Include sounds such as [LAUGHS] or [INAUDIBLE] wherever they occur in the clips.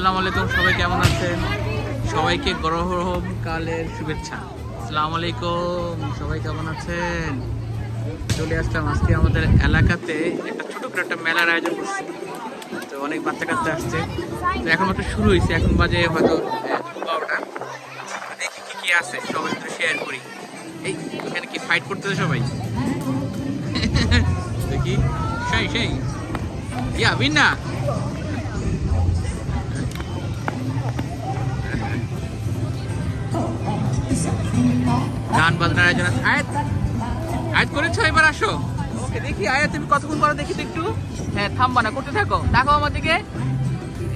আসসালামু আলাইকুম, সবাই কেমন আছেন? সবাইকে গরম কালের শুভেচ্ছা। আসসালামু আলাইকুম, সবাই কেমন আছেন? চলে আসলাম আজকে আমাদের এলাকাতে একটা ছোট করে একটা মেলার আয়োজন করছি। তো অনেক বাচ্চা কাচ্চা আসছে। তো এখন মাত্র শুরু হয়েছে, এখন বাজে হয়তো বারোটা। দেখি কি কি আছে, সবাই একটু শেয়ার করি। এই, এখানে কি ফাইট করতেছে সবাই? [LAUGHS] দেখি, সেই সেই। ইয়া বিন্না গান বাজনার আয়োজন আছে। আয়াত আয়াত করেছ? এবার আসো। ওকে, দেখি আয়াত, তুমি কতক্ষণ পরে দেখি একটু? হ্যাঁ থামবা না, করতে থাকো। দেখো আমার দিকে।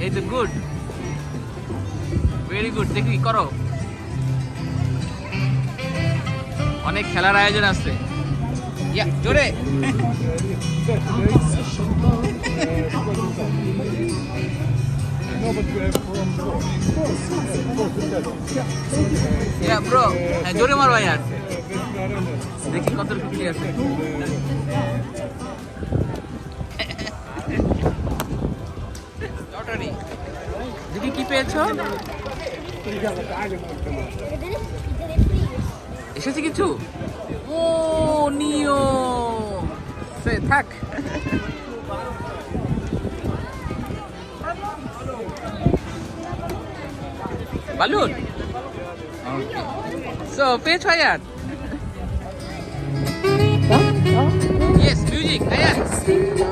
এই তো গুড ভেরি গুড দেখি, করো। অনেক খেলার আয়োজন আছে। জোরে। ইয়া ব্রো জোরে মারো ইয়ার দেখি কত কি আছে। লটারি। কি পেয়েছ? এসেছে কিছু? ও, নিও। সে, থাক। বালুন সো পেয়েছ আয়াত ইয়েস মিউজিক আয়াত অনেক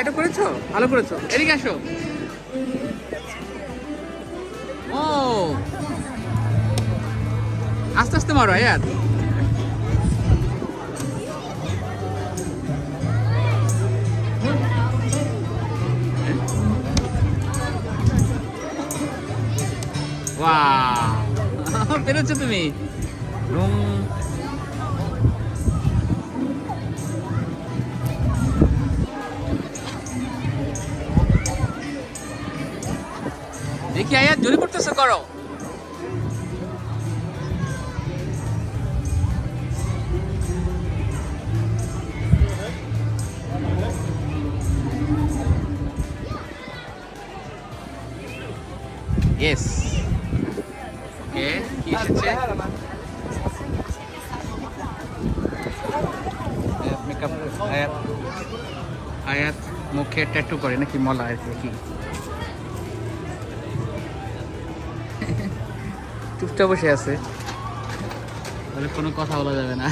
এটা করেছ? ভালো করেছ। এদিকে আসো। ও। আস্তে আস্তে মারো, আয়াত। ওয়াও। [LAUGHS] পেরেছ তুমি। রুম দেখি আয়াত জোরে করতেছো, করো। ইয়েস মেকআপ আয়াত আয়াত মুখে ট্যাটু করে নাকি মলা আর কি চুপচাপ বসে আছে। কোনো কথা বলা যাবে না।